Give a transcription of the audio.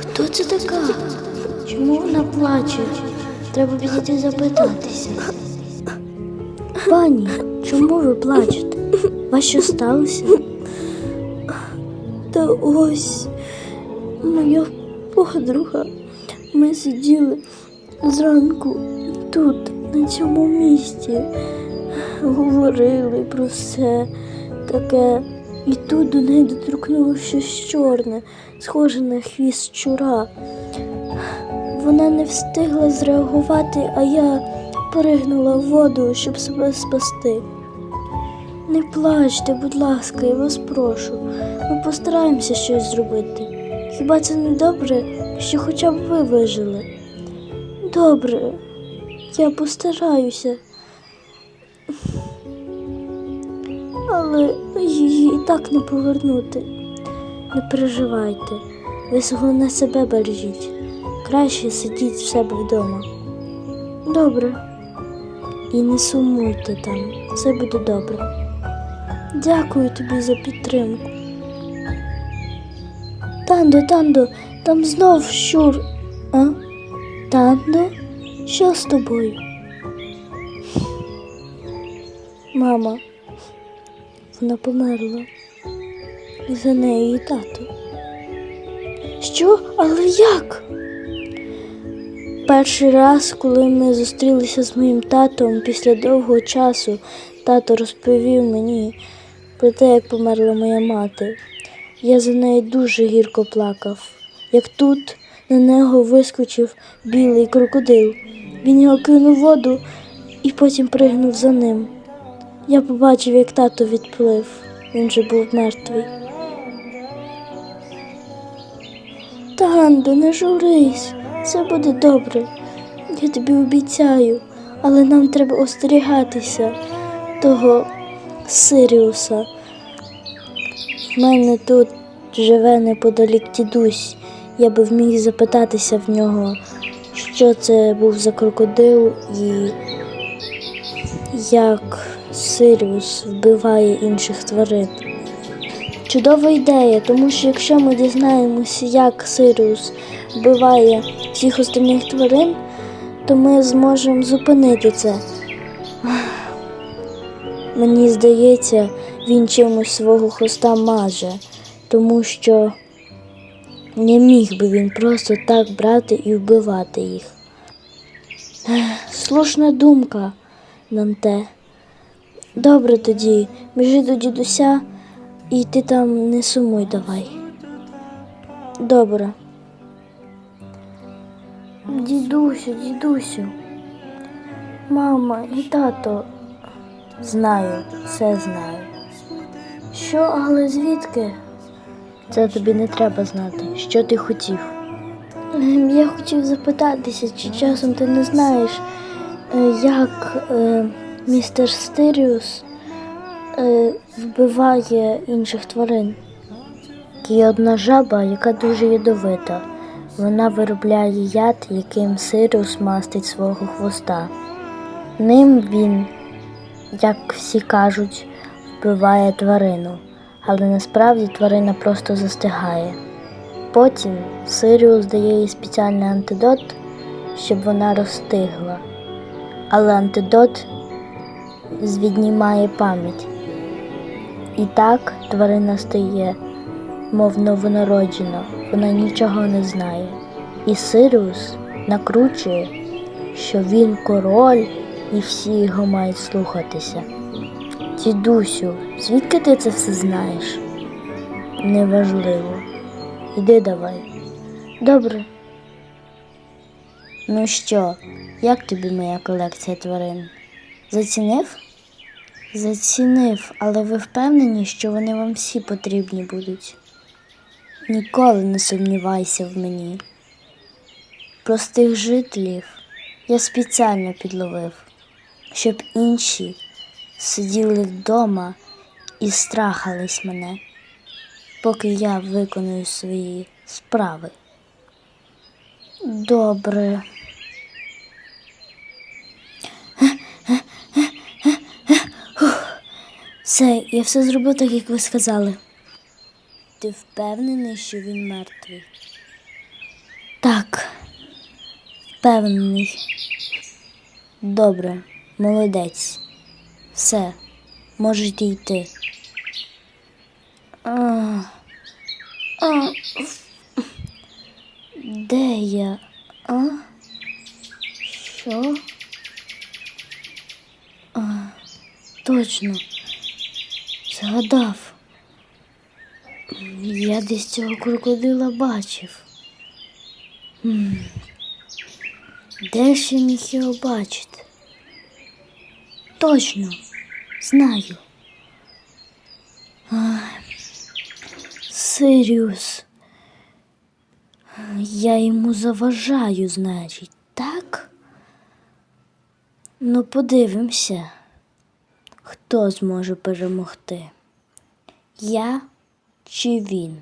Хто це така? Чому вона? Треба підійти запитатися. Пані, чому ви плачете? Вас що сталося? Та ось моя подруга. Ми сиділи зранку тут, на цьому місці, говорили про все таке. І тут до неї доторкнулося щось чорне, схоже на хвіст щура. Вона не встигла зреагувати, а я перегнула в воду, щоб себе спасти. Не плачте, будь ласка, я вас прошу. Ми постараємося щось зробити. Хіба це не добре, що хоча б ви вижили? Добре, я постараюся. Але її і так не повернути. Не переживайте, ви головне себе бережіть. Краще сидіть в себе вдома. Добре. І не сумуйте там, все буде добре. Дякую тобі за підтримку. Тандо, Тандо, там знов щур. А? Тандо? Що з тобою? Мама, вона померла. За нею тато. Що? Але як? Перший раз, коли ми зустрілися з моїм татом після довгого часу, тато розповів мені про те, як померла моя мати. Я за нею дуже гірко плакав. Як тут на нього вискочив білий крокодил. Він його кинув воду і потім пригнув за ним. Я побачив, як тато відплив. Він же був мертвий. Тандо, не журись, все буде добре. Я тобі обіцяю, але нам треба остерігатися того Сиріуса. В мене тут живе неподалік дідусь. Я би вміг запитатися в нього, що це був за крокодил і як Сиріус вбиває інших тварин. Чудова ідея, тому що якщо ми дізнаємося, як Сиріус вбиває всіх остальних тварин, то ми зможемо зупинити це. Мені здається, він чимось свого хвоста маже, тому що не міг би він просто так брати і вбивати їх. Слушна думка, Нанте. Добре тоді, біжи до дідуся і ти там не сумуй давай. Добре. Дідусю, дідусю. Мама і тато. Знаю, все знаю. Що, але звідки? Це тобі не треба знати. Що ти хотів? Ем, Я хотів запитатися, чи часом ти не знаєш, е, як е, містер Стиріус е, вбиває інших тварин. Є одна жаба, яка дуже ядовита. Вона виробляє яд, яким Сиріус мастить свого хвоста. Ним він, як всі кажуть, вбиває тварину, але насправді тварина просто застигає. Потім Сиріус дає їй спеціальний антидот, щоб вона розстигла. Але антидот звіднімає пам'ять. І так тварина стає, мов новонароджена, вона нічого не знає. І Сиріус накручує, що він король і всі його мають слухатися. Дідусю, звідки ти це все знаєш? Неважливо. Іди давай. Добре. Ну що, як тобі моя колекція тварин? Зацінив? Зацінив, але ви впевнені, що вони вам всі потрібні будуть? Ніколи не сумнівайся в мені. Простих жителів я спеціально підловив, щоб інші сиділи вдома і страхались мене. поки я виконую свої справи. Добре. Все, я все зробив так, як ви сказали. Ти впевнений, що він мертвий? Так, впевнений. Добре, молодець. Все, можете йти. А, а, де я? А? Що? А, точно. Згадав. Я десь цього крокодила бачив. Де я міг його бачити? Точно, знаю. Сиріус. Я йому заважаю, значить, так? Ну, подивимося, хто зможе перемогти. Я чи він?